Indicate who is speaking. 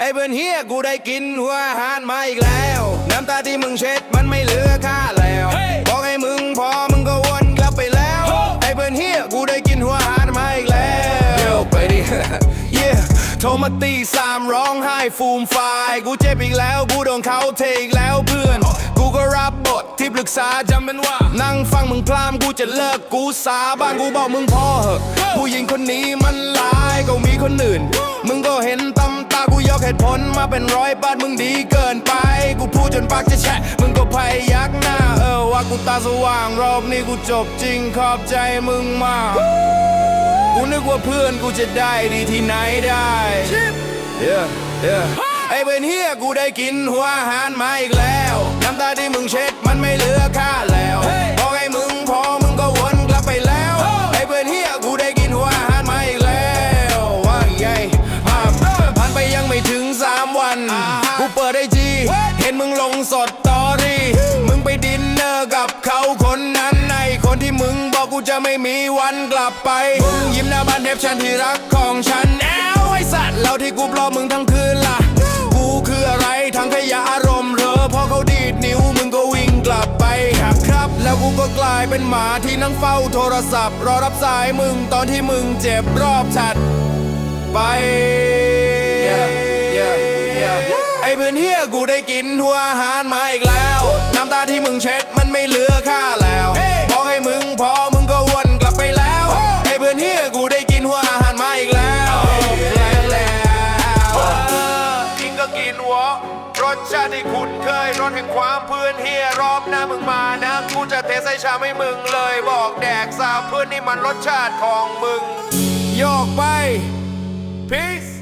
Speaker 1: ไอ้เพื่อนเฮียกูได้กินหัวอาหารมาอีกแล้ว น้ำตาที่มึงเช็ดมันไม่เหลือค่าแล้ว บอกให้มึงพอมึงก็วนกลับไปแล้ว ไอ้เพื่อนเฮียกูได้กินหัวอาหารมาอีกแล้วเดี๋ยวไปดิ yeah โทรมาตีสามร้องไห้ฟูมฟายกูเจ็บอีกแล้วกูโดนเขาเทอีกแล้วเพื่อน กูก็รับบทที่ปรึกษาจำเป็นว่า นั่งฟังมึงพลามกูจะเลิกกูสาบ้านกูบอกมึงพอเหอะผู้หญิงคนนี้มันหลายก็มีคนอื่น มึงก็เห็นตำตากูยก เหตุผลมาเป็นร้อยบาทมึงดีเกินไป กูพูดจนปากจะแฉะมึงก็พยักหน้า เออว่ากูตาสว่างรอบนี้กูจบจริงขอบใจมึงมาก กูนึกว่าเพื่อนกูจะได้ดีที่ไหนได้เย้เย้ไอ้เป็นเฮียกูได้กินหัวอาหารมาอีกแล้ว น้ำตาที่มึงเช็ด ห็นมึงลงสดตอรี่ มึงไปดินเนอร์กับเขาคนนั้นในคนที่มึงบอกกูจะไม่มีวันกลับไป มึงยิ้มหน้าบ้านเทพฉันที่รักของฉันแอวไอสัตว์แล้วที่กูปลอบมึงทั้งคืนล่ะ กูคืออะไรทั้งขยะอารมณ์เรอพอเขาดีดนิ้วมึงก็วิ่งกลับไปครับครับ แล้วกูก็กลายเป็นหมาที่นั่งเฝ้าโทรศัพท์ รอรับสายมึงตอนที่มึงเจ็บรอบถัดไป อ้เพื่อนเฮียกูได้กินหัวอาหารมาอีกแล้ว น้ำตาที่มึงเช็ดมันไม่เหลือค่าแล้วบอกให้มึงพอมึงก็วนกลับไปแล้วไอ้เพื่อนเฮียกูได้กินหัวอาหารมาอีกแล้วแล้วแล้วกินก็กินวะรสชาติที่คุณเคยรสแห่งความเพื่อนเฮียรอบหน้ามึงมานะกูจะเทใส่ชามให้มึงเลยบอกแดกซาเพื่อนนี่มันรสชาติของมึงโยกไป Peace